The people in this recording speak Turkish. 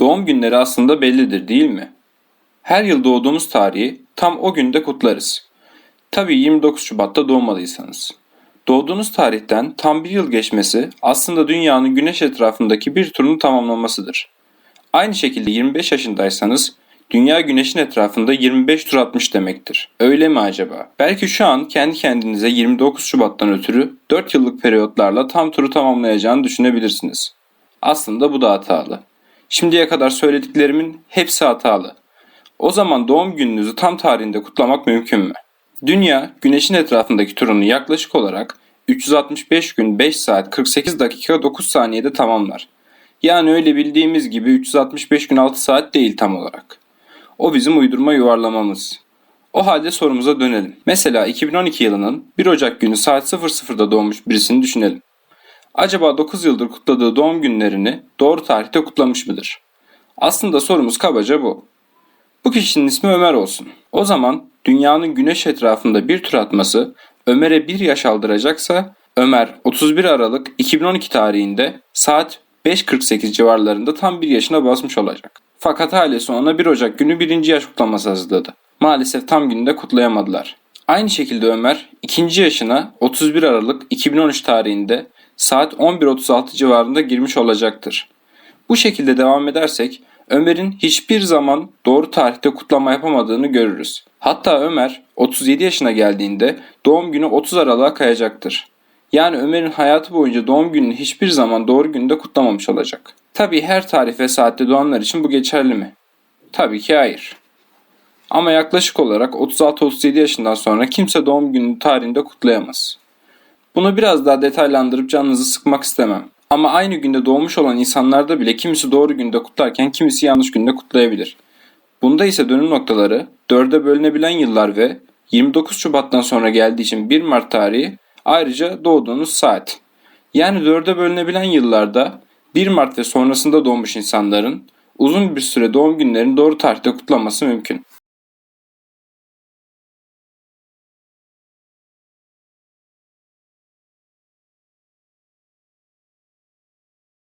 Doğum günleri aslında bellidir değil mi? Her yıl doğduğumuz tarihi tam o günde kutlarız. Tabii 29 Şubat'ta doğmalıysanız. Doğduğunuz tarihten tam bir yıl geçmesi aslında dünyanın güneş etrafındaki bir turunu tamamlamasıdır. Aynı şekilde 25 yaşındaysanız dünya güneşin etrafında 25 tur atmış demektir. Öyle mi acaba? Belki şu an kendi kendinize 29 Şubat'tan ötürü 4 yıllık periyotlarla tam turu tamamlayacağını düşünebilirsiniz. Aslında bu da hatalı. Şimdiye kadar söylediklerimin hepsi hatalı. O zaman doğum gününüzü tam tarihinde kutlamak mümkün mü? Dünya güneşin etrafındaki turunu yaklaşık olarak 365 gün 5 saat 48 dakika 9 saniyede tamamlar. Yani öyle bildiğimiz gibi 365 gün 6 saat değil tam olarak. O bizim uydurma yuvarlamamız. O halde sorumuza dönelim. Mesela 2012 yılının 1 Ocak günü saat 00'da doğmuş birisini düşünelim. Acaba 9 yıldır kutladığı doğum günlerini doğru tarihte kutlamış mıdır? Aslında sorumuz kabaca bu. Bu kişinin ismi Ömer olsun. O zaman dünyanın güneş etrafında bir tur atması Ömer'e bir yaş aldıracaksa Ömer 31 Aralık 2012 tarihinde saat 5.48 civarlarında tam bir yaşına basmış olacak. Fakat ailesi ona 1 Ocak günü birinci yaş kutlaması hazırladı. Maalesef tam gününde kutlayamadılar. Aynı şekilde Ömer ikinci yaşına 31 Aralık 2013 tarihinde saat 11.36 civarında girmiş olacaktır. Bu şekilde devam edersek Ömer'in hiçbir zaman doğru tarihte kutlama yapamadığını görürüz. Hatta Ömer 37 yaşına geldiğinde doğum günü 30 Aralık'a kayacaktır. Yani Ömer'in hayatı boyunca doğum gününü hiçbir zaman doğru günde kutlamamış olacak. Tabii her tarih ve saatte doğanlar için bu geçerli mi? Tabii ki hayır. Ama yaklaşık olarak 36-37 yaşından sonra kimse doğum günü tarihinde kutlayamaz. Bunu biraz daha detaylandırıp canınızı sıkmak istemem. Ama aynı günde doğmuş olan insanlarda bile kimisi doğru günde kutlarken kimisi yanlış günde kutlayabilir. Bunda ise dönüm noktaları 4'e bölünebilen yıllar ve 29 Şubat'tan sonra geldiği için 1 Mart tarihi ayrıca doğduğunuz saat. Yani 4'e bölünebilen yıllarda 1 Mart ve sonrasında doğmuş insanların uzun bir süre doğum günlerini doğru tarihte kutlaması mümkün.